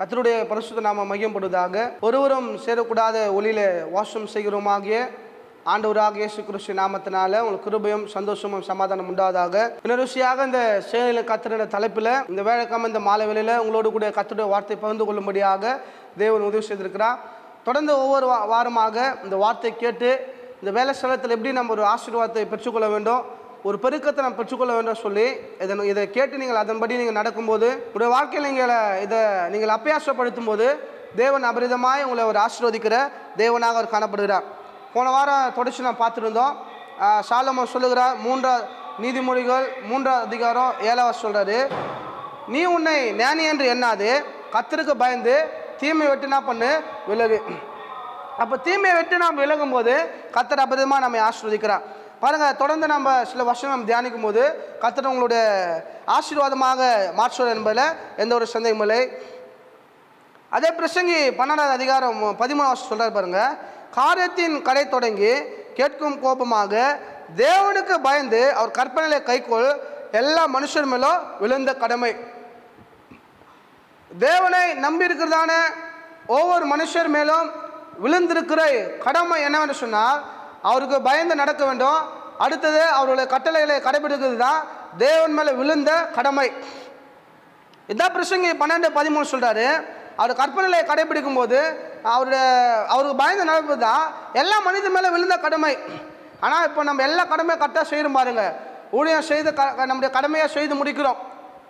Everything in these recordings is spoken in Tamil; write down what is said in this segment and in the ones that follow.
கத்தருடைய பரிசுத்த நாம மையப்படுவதாக ஒருவரும் சேரக்கூடாத ஒளியில வாசம் செய்கிறோமாகிய ஆண்டவராக இயேசு கிறிஸ்து நாமத்தினால உங்களுக்கு கிருபையும் சந்தோஷமும் சமாதானம் உண்டாவதாக. இன்னொருசியாக இந்த சேனையில கத்திர தலைப்பில் இந்த வேலைக்காம இந்த மாலை வேலையில் உங்களோடு கூட கத்தருடைய வார்த்தை பகிர்ந்து கொள்ளும்படியாக தேவன் உதவி செய்திருக்கிறார். தொடர்ந்து ஒவ்வொரு வாரமாக இந்த வார்த்தை கேட்டு இந்த வேலை ஸ்தலத்தில் எப்படி நம்ம ஒரு ஆசீர்வாதத்தை பெற்றுக்கொள்ள வேண்டும் ஒரு பெருக்கத்தை நான் பெற்றுக்கொள்ள வேண்டும் சொல்லி இதை இதை கேட்டு நீங்கள் அதன்படி நீங்கள் நடக்கும்போது உங்களுடைய வாழ்க்கையில் நீங்கள் இதை நீங்கள் அப்பியாசப்படுத்தும் போது தேவன் அபரிதமாய் உங்களை ஒரு ஆசீர்வதிக்கிற தேவனாக அவர் காணப்படுகிறார். போன வாரம் தொடர்ச்சி நான் பார்த்துருந்தோம். சாலமன் சொல்லுகிறார் மூன்றா நீதிமொழிகள் மூன்றாவது அதிகாரம் ஏழாவது சொல்கிறாரு நீ உன்னை ஞானி என்று எண்ணாது கத்தருக்கு பயந்து தீமை வெட்டினா பண்ணு விலகு. அப்போ தீமையை வெட்டி நாம் விலகும் போது கத்தர் அபரிதமாக நம்மை ஆசீர்வதிக்கிறார். பாருங்கள் தொடர்ந்து நம்ம சில வருஷம் நம்ம தியானிக்கும் போது கத்தர் உங்களுடைய ஆசீர்வாதமாக மாற்றுவது என்பதில் எந்த ஒரு சந்தேகமும் இல்லை. அதே பிரசங்கி பன்னெண்டாவது அதிகாரம் பதிமுணவாசம் சொல்கிறார் பாருங்கள் காரியத்தின் கடை தொடங்கி கேட்கும் கோபமாக தேவனுக்கு பயந்து அவர் கற்பனையில கைக்கோள் எல்லா மனுஷர் மேலும் விழுந்த கடமை. தேவனை நம்பி இருக்கிறதான ஒவ்வொரு மனுஷர் மேலும் விழுந்திருக்கிற கடமை என்னவென்று சொன்னால் அவருக்கு பயந்து நடக்க வேண்டும். அடுத்தது அவருடைய கட்டளைகளை கடைபிடிக்கிறது தான் தேவன் மேலே விழுந்த கடமை. இதான் பிரசங்கி பன்னெண்டு பதிமூணு சொல்கிறாரு அவர் கற்பனையை கடைபிடிக்கும் போது அவருடைய அவருக்கு பயந்து நடப்பது தான் எல்லா மனிதன் மேலே விழுந்த கடமை. ஆனால் இப்போ நம்ம எல்லா கடமையும் கரெக்டாக செய்கிறோம் பாருங்கள் ஊழியம் செய்து க நம்முடைய கடமையை செய்து முடிக்கிறோம்.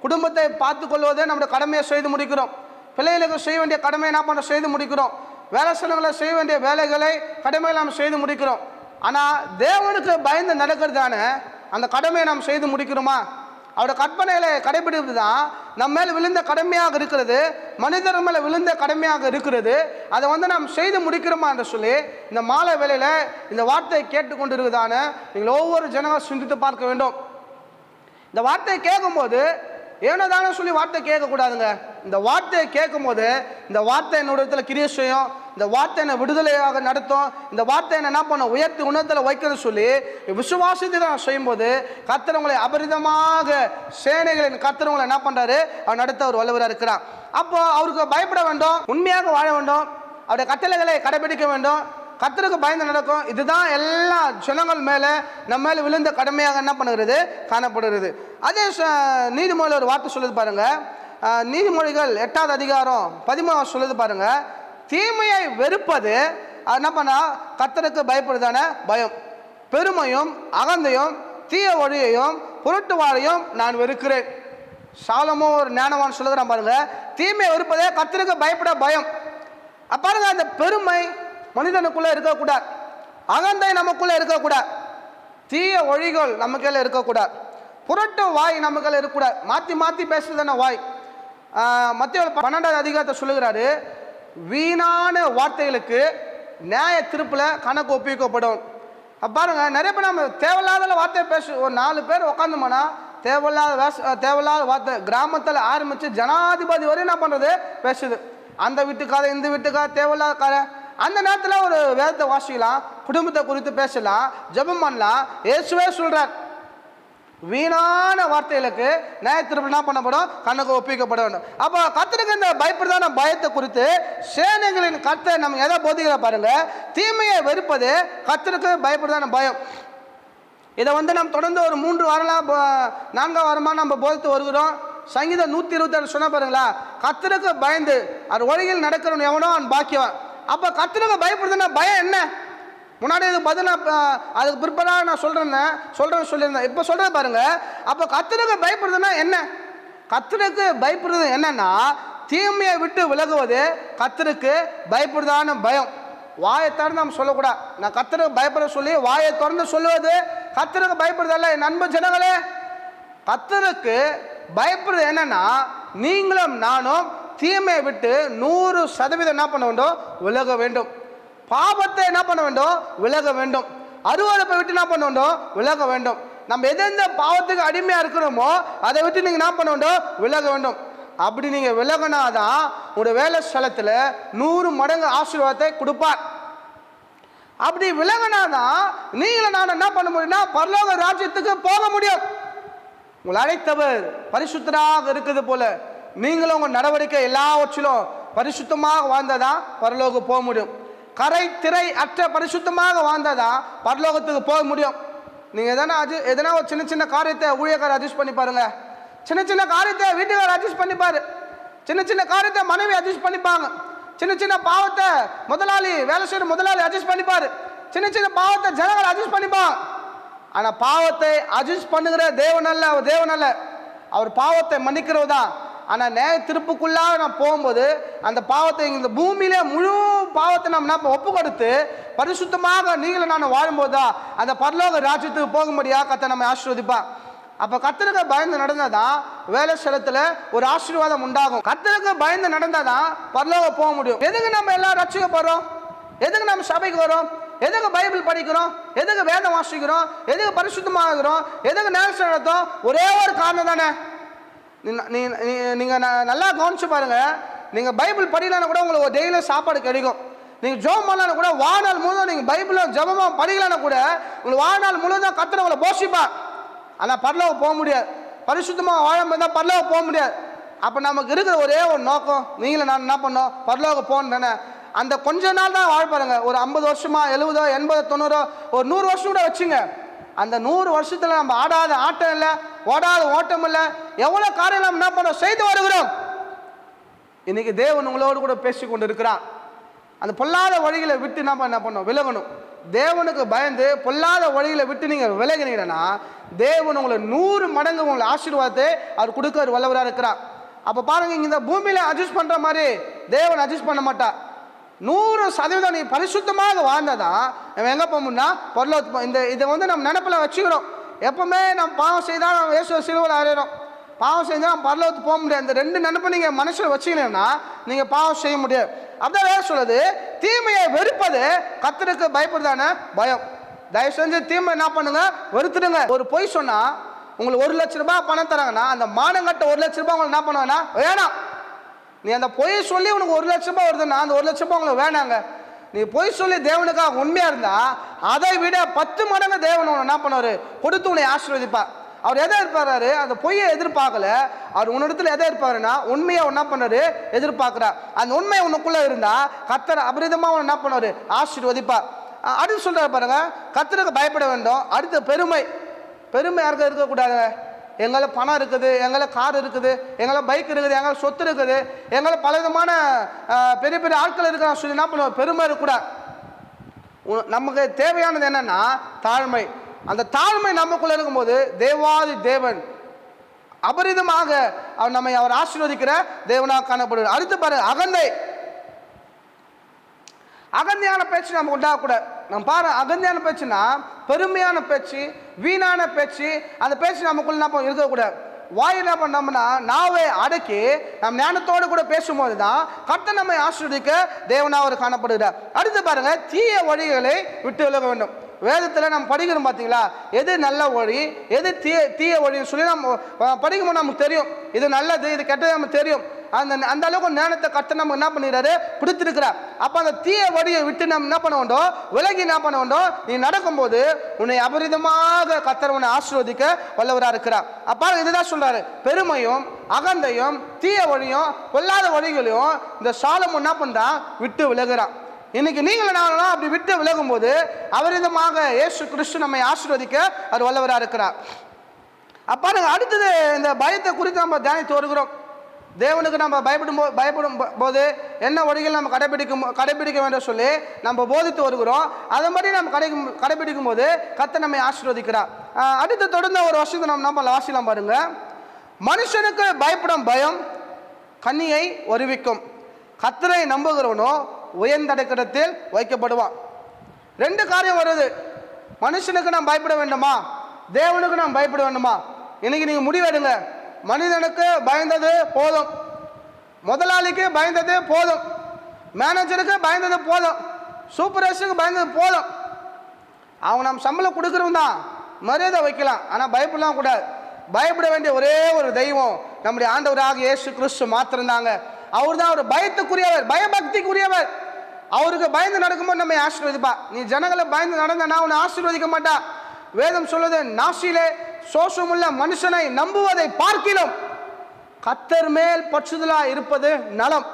குடும்பத்தை பார்த்து கொள்வதே நம்முடைய கடமையை செய்து முடிக்கிறோம். பிள்ளைகளுக்கு செய்ய வேண்டிய கடமையை என்ன பண்ண செய்து முடிக்கிறோம். வேலை செலவுகளை செய்ய வேண்டிய வேலைகளை கடமையை நாம் செய்து முடிக்கிறோம். ஆனால் தேவனுக்கு பயந்து நடக்கிறதான அந்த கடமையை நாம் செய்து முடிக்கிறோமா? அவரோட கற்பனைகளை கடைபிடிப்பது தான் நம்ம மேல் விழுந்த கடமையாக இருக்கிறது மனிதர் மேலே விழுந்த கடமையாக இருக்கிறது. அதை வந்து நாம் செய்து முடிக்கிறோமா என்று சொல்லி இந்த மாலை வேலையில் இந்த வார்த்தையை கேட்டுக்கொண்டு இருக்குதான நீங்கள் ஒவ்வொரு ஜனங்களும் சிந்தித்து பார்க்க வேண்டும். இந்த வார்த்தையை கேட்கும்போது ஏனோதானே சொல்லி வார்த்தை கேட்கக்கூடாதுங்க. இந்த வார்த்தையை கேட்கும்போது இந்த வார்த்தை என்னோட இடத்துல கிரியை செய்யும் இந்த வார்த்தை என்னை விடுதலையாக நடத்தும். இந்த வார்த்தை என்ன என்ன பண்ணும்? உயர்த்தி உணர்த்தில் வைக்கிறது சொல்லி விசுவாசத்தை நான் செய்யும்போது கத்திரவங்களை அபரிதமாக சேனைகளின் கத்திரவங்களை என்ன பண்ணுறாரு அவர் நடத்த அவர் வல்லவராக இருக்கிறான் அப்போ அவருக்கு பயப்பட வேண்டும். உண்மையாக வாழ வேண்டும். அவருடைய கட்டளைகளை கடைபிடிக்க வேண்டும். கத்தருக்கு பயந்து நடக்கும். இதுதான் எல்லா ஜனங்கள் மேலே நம்ம மேலே விழுந்த கடமையாக என்ன பண்ணுகிறது? காணப்படுகிறது. அதே ச- நீதிமொழியில் ஒரு வார்த்தை சொல்லுது பாருங்கள் நீதிமொழிகள் எட்டாவது அதிகாரம் பதிமூணாவது சொல்லுது பாருங்கள் தீமையை வெறுப்பது அது என்ன பண்ணா கத்தருக்கு பயப்படுதான பயம். பெருமையும் அகந்தையும் தீய வழியையும் புரட்டு வாழையும் நான் வெறுக்கிறேன். சாலமோ ஒரு ஞானவான் சொல்லுகிறான் பாருங்க தீமையை வெறுப்பதே கத்தருக்கு பயப்பட பயம். பாருங்க அந்த பெருமை மனிதனுக்குள்ளே இருக்கக்கூடாது. அகந்தை நமக்குள்ளே இருக்கக்கூடாது. தீய ஒழிகள் நமக்குள்ள இருக்கக்கூடாது. புரட்டு வாய் நமக்கெல்லாம் இருக்கக்கூடாது. மாற்றி மாற்றி பேசுறதான வாய். மத்திய பன்னெண்டாவது அதிகாரத்தை சொல்லுகிறாரு வீணான வார்த்தைகளுக்கு நியாய திருப்பில் கணக்கு ஒப்பிக்கப்படும். பாருங்க நிறைய பேர் நம்ம தேவையில்லாத வார்த்தை பேசு ஒரு நாலு பேர் உட்காந்தோம்னா தேவையில்லாத வேஷ தேவையில்லாத வார்த்தை கிராமத்தில் ஆரம்பித்து ஜனாதிபதி வரையும் என்ன பண்ணுறது பேசுது. அந்த வீட்டுக்கார இந்த வீட்டுக்கார தேவையில்லாத கார அந்த நேரத்தில் ஒரு வேதத்தை வாசிக்கலாம் குடும்பத்தை குறித்து பேசலாம் ஜெபம் பண்ணலாம் இயேசுவே சொல்கிறார் வீணான வார்த்தைகளுக்கு நியாயத்திற்கு என்ன பண்ணப்படும்? கண்ணுக்கு ஒப்பிக்கப்பட வேண்டும் அப்போ கத்தருக்கு இந்த பயப்படுதான பயத்தை குறித்து சேனைகளின் கத்தை நம்ம எதை போதிக்கிற பாருங்க? தீமையை வெறுப்பது கத்தருக்கு பயப்படுதான பயம். இதை வந்து நம்ம தொடர்ந்து ஒரு மூன்று வாரம்லாம் நான்காம் வாரமாக நம்ம போதித்து வருகிறோம். சங்கீதம் நூற்றி இருபத்தாறு சொன்ன பாருங்களா? கத்தருக்கு பயந்து அது ஒழுங்கில் நடக்கிறவன் எவனோ அவன் பாக்கியவன். அப்போ கத்தருக்கு பயப்படுதுன்னா பயம் என்ன? முன்னாடி இது பதில் நான் அதுக்கு பிற்பாடாக நான் சொல்கிறேன் சொல்கிறேன் சொல்லியிருந்தேன். இப்போ சொல்கிறேன் பாருங்க. அப்போ கத்தருக்கு பயப்படுறதுன்னா என்ன? கத்தருக்கு பயப்படுறது என்னன்னா தீமையை விட்டு விலகுவது கத்தருக்கு பயப்படுதான பயம். வாயை திறந்து நம்ம சொல்லக்கூடாது. நான் கத்தருக்கு பயப்பட சொல்லி வாயை திறந்து சொல்லுவது கத்தருக்கு பயப்படுறதல்ல. என் நண்பு ஜனங்களே கத்தருக்கு பயப்படுறது என்னன்னா நீங்களும் நானும் தீமையை விட்டு நூறு சதவீதம் என்ன பண்ண வேண்டும்? விலக வேண்டும். பாபத்தை என்ன பண்ண வேண்டும்? விலக வேண்டும். அருவறுப்பை விட்டு என்ன பண்ண வேண்டும்? விலக வேண்டும். நம்ம எதெந்த பாவத்துக்கு அடிமையாக இருக்கிறோமோ அதை விட்டு நீங்கள் என்ன பண்ண வேண்டும்? விலக வேண்டும். அப்படி நீங்கள் விலகினாதான் உங்களுடைய வேலை ஸ்தலத்தில் நூறு மடங்கு ஆசீர்வாதத்தை கொடுப்பார். அப்படி விலகினாதான் நீங்களும் நான் என்ன பண்ண முடியும்னா பரலோக ராஜ்யத்துக்கு போக முடியும். உங்களை அழைத்தவர் பரிசுத்தராக இருக்குது போல. நீங்களும் உங்கள் நடவடிக்கை எல்லாவற்றிலும் பரிசுத்தமாக வாழ்ந்ததான் பரலோகம் போக முடியும். கரை திரை அற்ற பரிசுத்தமாக வாழ்ந்ததான் பரலோகத்துக்கு போக முடியும். நீங்கள் எதனா அஜி எதனா ஒரு சின்ன சின்ன காரியத்தை ஊழியக்காரர் அட்ஜஸ்ட் பண்ணி பாருங்க. சின்ன சின்ன காரியத்தை வீட்டுக்காரர் அட்ஜஸ்ட் பண்ணிப்பாரு சின்ன சின்ன காரியத்தை மனைவி அட்ஜஸ்ட் பண்ணிப்பாங்க சின்ன சின்ன பாவத்தை முதலாளி வேலை செய்யற முதலாளி அட்ஜஸ்ட் பண்ணிப்பாரு சின்ன சின்ன பாவத்தை ஜனங்கள் அட்ஜஸ்ட் பண்ணிப்பாங்க ஆனா பாவத்தை அட்ஜஸ்ட் பண்ணுகிற தேவன் அல்ல அவர் தேவன் அல்ல. அவர் பாவத்தை மன்னிக்கிறவர் தான். ஆனால் நேர திருப்புக்குள்ளாக நான் போகும்போது அந்த பாவத்தை இந்த பூமியிலே முழு பாவத்தை நம்ம நம்ம ஒப்பு கொடுத்து பரிசுத்தமாக நீங்களும் நான் வாழும்போது தான் அந்த பரலோக ராஜ்யத்துக்கு போக கத்தை நம்ம ஆசீர்வதிப்பா அப்போ கத்தருக்கு பயந்து நடந்தாதான் வேலை ஸ்தலத்தில் ஒரு ஆசீர்வாதம் உண்டாகும். கத்தருக்கு பயந்து நடந்தாதான் பரலோக போக முடியும். எதுக்கு நம்ம எல்லாம் ரசிக்கப்படுறோம் எதுக்கு நம்ம சபைக்கு வரோம் எதுக்கு பைபிள் படிக்கிறோம்? எதுக்கு வேதம் வாசிக்கிறோம்? எதுக்கு பரிசுத்தமாகிறோம்? எதுக்கு நேரம் நடத்தும் ஒரே ஒரு காரணம் தானே. நீங்கள் நல்லா கவனிச்சு பாருங்கள் நீங்கள் பைபிள் படிக்கலன்னா கூட உங்களுக்கு டெய்லியும் சாப்பாடு கிடைக்கும். நீங்கள் ஜோம் பண்ணலாம் கூட வாழ்நாள் முழுவதும் நீங்கள் பைபிளும் ஜபமாக படிக்கலன்னா கூட உங்களுக்கு வாழ்நாள் முழுதும் கத்துற உங்களை போஷிப்பா ஆனால் பரலோகம் போக முடியாது. பரிசுத்தமாக வாழாம தான் பரலோகம் போக முடியாது. அப்போ நமக்கு இருக்கிற ஒரே ஒரு நோக்கம் நீங்களும் நான் என்ன பண்ணோம் பரலோக போகணும் தானே. அந்த கொஞ்ச நாள் தான் வாழ்ப்பாருங்க ஒரு ஐம்பது வருஷமா எழுபதோ எண்பதோ தொண்ணூறோ ஒரு நூறு வருஷம் கூட வச்சுங்க. அந்த நூறு வருஷத்தில் நம்ம ஆடாத ஆட்டம் இல்லை ஓடாத ஓட்டம் இல்லை எவ்வளவு காரியம் நம்ம என்ன பண்ணோம்? செய்து வருகிறோம். இன்னைக்கு தேவன் உங்களோடு கூட பேசி கொண்டு இருக்கிறான் அந்த பொல்லாத வழிகளை விட்டு நம்ம என்ன பண்ணோம் விலகணும். தேவனுக்கு பயந்து பொல்லாத வழிகளை விட்டு நீங்க விலகினீங்கன்னா தேவன் உங்களை நூறு மடங்கு உங்களை ஆசீர்வாதத்தை அவர் கொடுக்க வல்லவராக இருக்கிறார். அப்போ பாருங்க இந்த பூமியில அட்ஜஸ்ட் பண்ற மாதிரி தேவன் அட்ஜஸ்ட் பண்ண மாட்டா நூறு சதவீதம் நீ பரிசுத்தமாக வாழ்ந்ததான் நம்ம எங்க போகணும்னா பொருளாதார இந்த இதை வந்து நம்ம நினப்பில் வச்சுக்கிறோம். எப்பவுமே நம்ம பாவம் செய்தால் நம்ம இயேசு சிலுவில் அறையிறோம். பாவம் செஞ்சால் நம்ம பரலோகத்துக்கு போக முடியாது. அந்த ரெண்டு நினைப்பு நீங்கள் மனசில் வச்சுக்கணும்னா நீங்கள் பாவம் செய்ய முடியாது. அப்படிதான் வேறு சொல்லுது. தீமையை வெறுப்பது கத்தருக்கு பயப்படுதான பயம். தயவு செஞ்சு தீமை என்ன பண்ணுங்க வெறுத்துடுங்க. ஒரு பொய் சொன்னால் உங்களுக்கு ஒரு லட்ச ரூபாய் பணம் தராங்கன்னா அந்த மானங்கட்ட ஒரு லட்ச ரூபாய் உங்களுக்கு என்ன பண்ணுவேன்னா வேணாம். நீ அந்த பொய் சொல்லி உனக்கு ஒரு லட்ச ரூபாய் வருதுன்னா அந்த ஒரு லட்ச ரூபாய் உங்களுக்கு வேணாங்க. நீ பொய் சொல்லி தேவனுக்காக உண்மையாக இருந்தால் அதை விட பத்து மடங்கு தேவன் உன்னை என்ன பண்ணுவார்? கொடுத்து உன்னை ஆசீர்வதிப்பா அவர் எதை எதிர்பார்றாரு? அந்த பொய்யை எதிர்பார்க்கல. அவர் உன்னிடத்தில் எதை எதிர்பாருன்னா உண்மையை என்ன பண்ணாரு? எதிர்பார்க்கிறா அந்த உண்மை உனக்குள்ளே இருந்தால் கத்தர் அபரிதமாக உன்னை என்ன பண்ணுவாரு? ஆசீர்வதிப்பார் அடுத்து சொல்கிறார் பாருங்க கத்தருக்கு பயப்பட வேண்டும். அடுத்த பெருமை. பெருமை யாருக்கும் இருக்கக்கூடாது? எங்களை பணம் இருக்குது எங்களை கார் இருக்குது எங்களை பைக் இருக்குது எங்களை சொத்து இருக்குது எங்களை பல விதமான பெரிய பெரிய ஆட்கள் இருக்கிறான் சொல்லி என்ன பண்ணுவோம் பெருமை இருக்கக்கூடாது. நமக்கு தேவையானது என்னென்னா தாழ்மை. அந்த தாழ்மை நமக்குள்ள இருக்கும்போது தேவாதி தேவன் அபரிதமாக அவர் நம்மை அவர் ஆசீர்வதிக்கிற தேவனாக காணப்படுவார். அடுத்து பாரு அகந்தை. அகந்தையான பேச்சு நம்ம உண்டாகக்கூடாது நம்ம பாரு அகந்தையான பேச்சுன்னா பெருமையான பேச்சு வீணான பேச்சு அந்த பேச்சு நமக்குள்ள நம்ம இருக்கக்கூடாது வாய் என்ன பண்ணோம்னா நாவை அடக்கி நம் ஞானத்தோடு கூட பேசும்போது தான் கர்த்தர் நம்மை ஆசிர்வதிக்க தேவனா அவர் காணப்படுகிறார். அடுத்து பாருங்க தீய வழிகளை விட்டு விலக வேண்டும். வேதத்தில் நம்ம படிக்கிறோம் பார்த்தீங்களா எது நல்ல வழி எது தீய தீய வழின்னு சொல்லி நம்ம படிக்கும்போது நமக்கு தெரியும். இது நல்லது இது கெட்டது நமக்கு தெரியும். அந்த அந்த அளவுக்கு ஞானத்தை கற்று நம்ம என்ன பண்ணிடுறாரு? பிடித்திருக்கிறார் அப்போ அந்த தீய வழியை விட்டு நம்ம என்ன பண்ண வேண்டும் விலகி என்ன பண்ண வேண்டும் நீ நடக்கும்போது உன்னை அபரிதமாக கத்தரவனை உன்னை ஆசீர்வதிக்க வல்லவராக இருக்கிறார். அப்பா இதுதான் சொல்கிறாரு பெருமையும் அகந்தையும் தீய வழியும் பொல்லாத வழிகளையும் இந்த சாலம் என்ன பண்ணுறான் விட்டு விலகுறான். இன்னைக்கு நீங்கள் நானும் அப்படி விட்டு விலகும்போது அவரிதமாக இயேசு கிறிஸ்து நம்மை ஆசீர்வதிக்க அவர் வல்லவராக இருக்கிறார். அப்பா நாங்கள் அடுத்தது இந்த பயத்தை குறித்து நம்ம தியானித்து வருகிறோம். தேவனுக்கு நம்ம பயப்படும் போ- பயப்படும் போது என்ன வழிகள் நம்ம கடைபிடிக்கும் கடைபிடிக்க வேண்டும் சொல்லி நம்ம போதித்து வருகிறோம். அதை மாதிரி நம்ம கடை கடைபிடிக்கும் போது கத்தை நம்மை ஆசீர்வதிக்கிறார். அடுத்து தொடர்ந்த ஒரு வருஷத்தை நம்ம நம்ம வாசிலாம் பாருங்க. மனுஷனுக்கு பயப்படும் பயம் கண்ணியை வருவிக்கும். கத்தரை நம்புகிறவனோ உயர்ந்தடைக்கிடத்தில் வைக்கப்படுவான் ரெண்டு காரியம் வருது. மனுஷனுக்கு நாம் பயப்பட வேண்டுமா? தேவனுக்கு நாம் பயப்பட வேண்டுமா? இன்னைக்கு நீங்கள் முடிவெடுங்க. மனிதனுக்கு பயந்தது போதும். முதலாளிக்கு பயந்தது போதும். மேனேஜருக்கு பயந்தது போதும். சூப்பர்வைசருக்கு பயந்தது போதும். அவங்க நம்ம சம்பளம் கொடுக்குறவங்க தான். மரியாதை வைக்கலாம். ஆனால் பயப்படலாம் கூடாது. பயப்பட வேண்டிய ஒரே ஒரு தெய்வம் நம்முடைய ஆண்டவராக இயேசு கிறிஸ்து மாத்திருந்தாங்க அவர் தான் அவர். பயத்துக்குரியவர் பயபக்திக்குரியவர். அவருக்கு பயந்து நடக்கும்போது நம்ம ஆசீர்வதிப்பா. நீ ஜனங்களை பயந்து நடந்தனா உன்னை ஆசீர்வதிக்க மாட்டா. வேதம் சொல்லுது நாசிலே சோஷமுள்ள மனுஷனை நம்புவதை பார்க்கிலும் கத்தர் மேல் பற்றுதலா இருப்பது நலம்.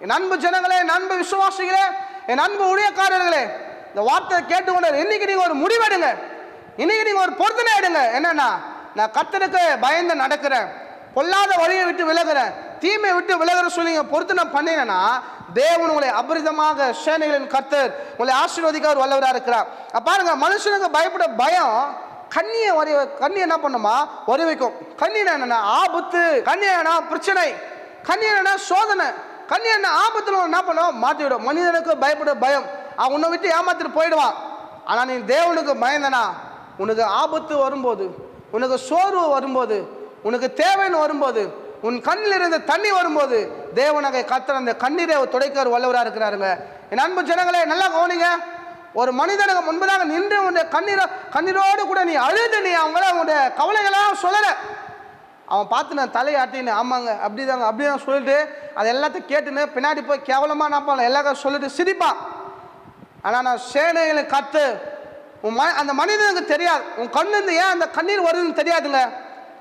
என் அன்பு ஜனங்களே என் அன்பு விசுவாசிகளே என் அன்பு ஊழியக்காரர்களே இந்த வார்த்தையை கேட்டுக்கொண்டு இன்னைக்கு நீங்க ஒரு முடிவெடுங்க. இன்னைக்கு நீங்க ஒரு பொருத்தனை எடுங்க. என்னன்னா நான் கத்தருக்கு பயந்து நடக்கிறேன். பொல்லாத வழியை விட்டு விலகுறேன் தீமையை விட்டு விலகிற சொல்லி பொறுத்து நான் பண்ணினேன்னா தேவன் உங்களை அபரிதமாக சேனைகளின் கர்த்தர் உங்களை ஆசீர்வதிக்க அவர் வல்லவராக இருக்கிறார் பாருங்க மனுஷனுக்கு பயப்பட பயம் கண்ணியை வரி கண்ணி என்ன பண்ணுமா? வரி வைக்கும் கண்ணி என்னன்னா ஆபத்து கண்ணி என்ன பிரச்சனை கண்ணி என்னன்னா சோதனை கண்ணி என்ன ஆபத்தில் என்ன பண்ணுவோம் மாற்றிவிடும் மனிதனுக்கு பயப்பட பயம். அவன் உன்னை விட்டு ஏமாத்திட்டு போயிடுவான். ஆனால் நீ தேவனுக்கு பயந்தனா உனக்கு ஆபத்து வரும்போது உனக்கு சோர்வு வரும்போது உனக்கு தேவைன்னு வரும்போது உன் கண்ணில் இருந்து தண்ணி வரும்போது தேவனகை கத்தர் அந்த கண்ணீரை துடைக்கிற வல்லவராக இருக்கிறாருங்க. என் அன்பு ஜனங்களே நல்லா கவனிங்க. ஒரு மனிதனுக்கு முன்பதாக நின்று உன்னுடைய கண்ணீரோ கண்ணீரோடு கூட நீ அழுது நீ அவங்கள உன்னுடைய கவலைகளாக சொல்லலை. அவன் பார்த்து நான் தலையாட்டின்னு ஆமாங்க அப்படிதாங்க அப்படிதான் சொல்லிட்டு அதை எல்லாத்தையும் கேட்டுன்னு பின்னாடி போய் கேவலமாக நான் எல்லாத்தையும் சொல்லிட்டு சிரிப்பான். ஆனால் நான் சேனைகளை கற்று உன் ம அந்த மனிதனுக்கு தெரியாது. உன் கண்ணுந்து ஏன் அந்த கண்ணீர் வருதுன்னு தெரியாதுங்க.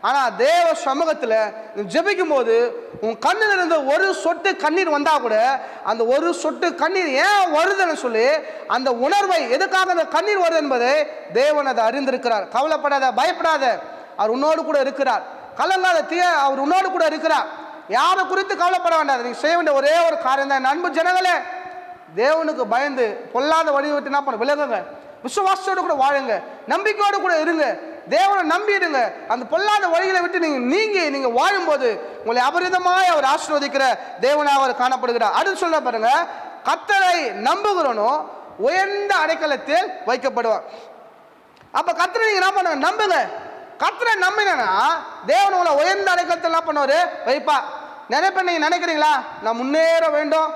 ஆனால் தேவ சமூகத்தில் நீ ஜெபிக்கும் போது உன் கண்ணில் இருந்து ஒரு சொட்டு கண்ணீர் வந்தால் கூட அந்த ஒரு சொட்டு கண்ணீர் ஏன் வருதுன்னு சொல்லி அந்த உணர்வை எதுக்காக அந்த கண்ணீர் வருது என்பதை தேவன் அதை அறிந்திருக்கிறார். கவலைப்படாத பயப்படாத. அவர் உன்னோடு கூட இருக்கிறார். கலங்காத தீய அவர் உன்னோடு கூட இருக்கிறார். யாரை குறித்து கவலைப்பட வேண்டாம். நீங்கள் செய்ய வேண்டிய ஒரே ஒரு காரியம் தான். நண்பு ஜனங்களே தேவனுக்கு பயந்து பொல்லாத வழி விட்டு என்ன பண்ண? விலகுங்க. விசுவாசத்தோடு கூட வாழுங்க. நம்பிக்கையோடு கூட இருங்க. தேவனை நம்பிடுங்க. அந்த பொல்லாத வழிகளை விட்டு நீங்க நீங்கி நீங்க வாழும்போது உங்களை அபரிதமாய் அவர் ஆசீர்வதிக்கிற தேவனாக அவர் காணப்படுகிறார். அடுத்து சொல்ல பாருங்க கத்தரை நம்புகிறவனோ உயர்ந்த அடைக்கலத்தில் வைக்கப்படுவான். அப்ப கத்தரை நீங்க என்ன பண்ணுங்க? நம்புங்க. கத்தரை நம்பினா தேவன் உங்களை உயர்ந்த அடைக்கலத்தில் என்ன பண்ணுவாரு? வைப்பா. நிறைய பேர் நீங்க நினைக்கிறீங்களா? நான் முன்னேற வேண்டும்.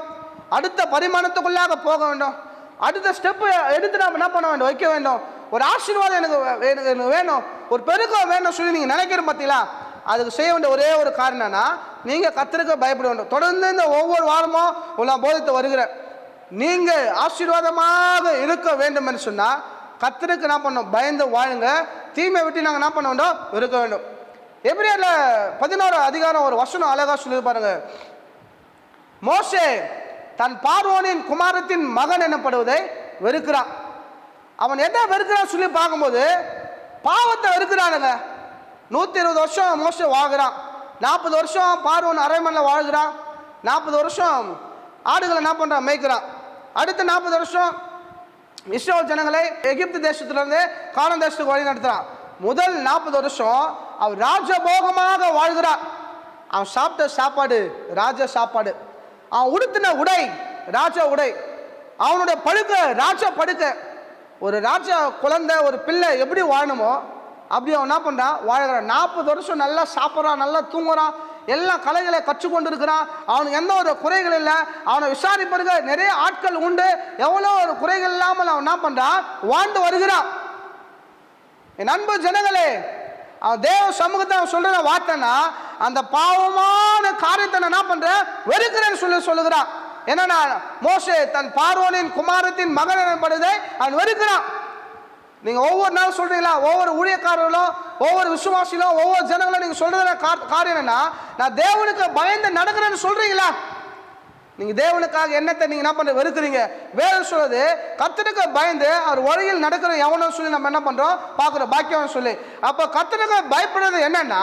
அடுத்த பரிமாணத்துக்குள்ளாக போக வேண்டும். அடுத்த ஸ்டெப் எடுத்து நாம் என்ன பண்ண வேண்டும்? வைக்க வேண்டும். ஒரு ஆசீர்வாதம் எனக்கு வேணும் எனக்கு வேணும். ஒரு பெருக்கம் வேணும் சொல்லி நீங்கள் நினைக்கிற பார்த்தீங்களா அதுக்கு செய்ய வேண்டிய ஒரே ஒரு காரணம் நீங்கள் கத்திருக்க பயப்பட வேண்டும். தொடர்ந்து இந்த ஒவ்வொரு வாரமும் உள்ள போதித்து வருகிறேன். நீங்கள் ஆசீர்வாதமாக இருக்க வேண்டும் என்று சொன்னால் கத்திருக்கு என்ன பண்ணணும்? பயந்து வாழுங்க. தீமை விட்டு நாங்கள் என்ன பண்ண வேண்டும்? இருக்க வேண்டும். எபிரேல பதினோரு அதிகாரம் ஒரு வசனம் அழகாக சொல்லி பாருங்க. மோசே தன் பார்வோனின் குமாரத்தின் மகன் எனப்படுவதை வெறுக்கிறான். அவன் என்ன வெறுக்கிறான் சொல்லி பார்க்கும்போது பாவத்தை வெறுக்கிறானுங்க. நூற்றி இருபது வருஷம் மோசம் வாழ்கிறான். நாற்பது வருஷம் பார்வோன் அரைமனில் வாழ்கிறான். நாற்பது வருஷம் ஆடுகளை என்ன பண்ணுறான் மேய்க்கிறான். அடுத்த நாற்பது வருஷம் இஸ்ரேல் ஜனங்களை எகிப்து தேசத்துலேருந்து காலம் தேசத்துக்கு வழி நடத்துகிறான் முதல் நாற்பது வருஷம் அவன் ராஜபோகமாக வாழ்கிறான். அவன் சாப்பிட்ட சாப்பாடு ராஜ சாப்பாடு. அவன் உடுத்தின உடை ராஜ உடை. அவனுடைய படுக்க ராஜ படுக்க. ஒரு ராஜா குழந்தை ஒரு பிள்ளை எப்படி வாழணுமோ அப்படி அவன் என்ன பண்ணுறான் வாழ்கிறான். நாற்பது வருஷம் நல்லா சாப்பிட்றான் நல்லா தூங்குறான். எல்லா கலைகளை கற்றுக்கொண்டு இருக்கிறான் அவனுக்கு எந்த ஒரு குறைகள் இல்லை. அவனை விசாரிப்பதுக்கு நிறைய ஆட்கள் உண்டு. எவ்வளோ ஒரு குறைகள் இல்லாமல் அவன் என்ன பண்ணுறான் வாழ்ந்து வருகிறான். என் அன்பு ஜனங்களே அவன் தேவ சமூகத்தை அவன் சொல்கிற வார்த்தைன்னா அந்த பாவமான காரியத்தை நான் என்ன பண்ணுறேன் வெறுக்கிறேன்னு சொல்லி சொல்லுகிறான். என்னன்னா மோசே தன் பார்வோனின் குமாரத்தின் மகன் எனப்படுவதை அவன் வெறுக்கிறான். நீங்கள் ஒவ்வொரு நாள் சொல்கிறீங்களா ஒவ்வொரு ஊழியக்காரர்களும் ஒவ்வொரு விசுவாசிகளும் ஒவ்வொரு ஜனங்களும் நீங்கள் சொல்றதுல கா- காரியம் என்னன்னா நான் தேவனுக்கு பயந்து நடக்கிறேன்னு சொல்கிறீங்களா நீங்கள் தேவனுக்காக என்னத்தை நீங்கள் என்ன பண்ண வெறுக்கிறீங்க. வேறு சொல்றது கத்தனுக்கு பயந்து அவர் வழியில் நடக்கிற எவனோன்னு சொல்லி நம்ம என்ன பண்ணுறோம் பார்க்குறோம் பாக்கியம் சொல்லி. அப்போ கத்தனுக்கு பயப்படுறது என்னன்னா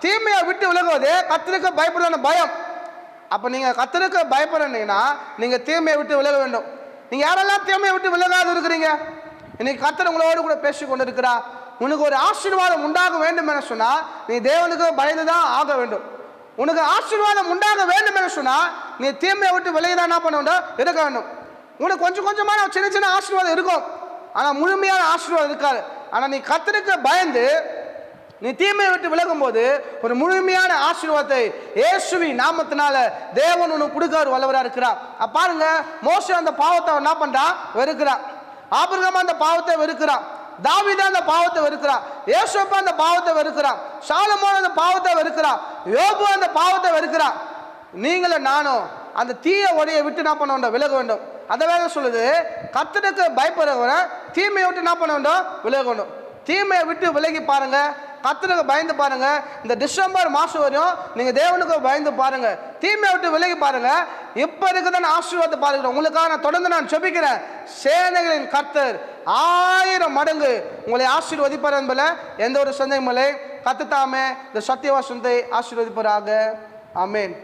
தீமையை விட்டு விலகுவது கத்தனுக்கு பயப்படுறது பயம். அப்போ நீங்கள் கத்தருக்கு பயப்படுறீங்கன்னா நீங்கள் தீமையை விட்டு விலக வேண்டும். நீங்கள் யாரெல்லாம் தீமையை விட்டு விலகாது இருக்கிறீங்க? இன்னைக்கு கத்தர் உங்களோடு கூட பேசி கொண்டு இருக்கிறா உனக்கு ஒரு ஆசீர்வாதம் உண்டாக வேண்டும் என சொன்னால் நீ தேவனுக்கு பயந்து தான் ஆக வேண்டும். உனக்கு ஆசீர்வாதம் உண்டாக வேண்டும் என சொன்னால் நீ தீமையை விட்டு விலகிதான் என்ன பண்ண வேண்டும் இருக்க வேண்டும். உனக்கு கொஞ்சம் கொஞ்சமான சின்ன சின்ன ஆசீர்வாதம் இருக்கும். ஆனால் முழுமையான ஆசீர்வாதம் இருக்காது. ஆனால் நீ கத்தருக்கு பயந்து நீ தீமையை விட்டு விலகும் போது ஒரு முழுமையான ஆசீர்வாதத்தை இயேசுவி நாமத்தினால தேவன் ஒன்று கொடுக்க வல்லவராக இருக்கிறார். பாருங்க மோசே அந்த பாவத்தை அவன் என்ன பண்ணுறான் வெறுக்கிறான். ஆபிரகமா அந்த பாவத்தை வெறுக்கிறான். தாவிதா அந்த பாவத்தை வெறுக்கிறான். ஏசப்பா அந்த பாவத்தை வெறுக்கிறான். சாலமோன் அந்த பாவத்தை வெறுக்கிறான். யோபு அந்த பாவத்தை வெறுக்கிறான். நீங்களும் நானும் அந்த தீய ஒடையை விட்டு என்ன பண்ண வேண்டும்? விலக வேண்டும். அந்த வேலை சொல்லுது கத்தனுக்கு பயப்படுறவரை தீமையை விட்டு என்ன பண்ண வேண்டும்? விலக வேண்டும். தீமையை விட்டு விலகி பாருங்க கத்தனுக்கு பயந்து பாருங்க. இந்த டிசம்பர் மாதம் வரையும் நீங்க தேவனுக்கு பயந்து பாருங்க. தீமையை விட்டு விலகி பாருங்க. இப்போ இருக்குதான் ஆசீர்வாதத்தை பாருக்கிறேன் உங்களுக்காக நான் தொடர்ந்து நான் செபிக்கிறேன் சேனைகளின் கர்த்தர் ஆயிரம் மடங்கு உங்களை ஆசீர்வதிப்பார் என்பதில் எந்த ஒரு சந்தேகமில்லை கத்துத்தாமே. இந்த சத்தியவாசனத்தை ஆசீர்வதிப்பாராக. ஆமேன்.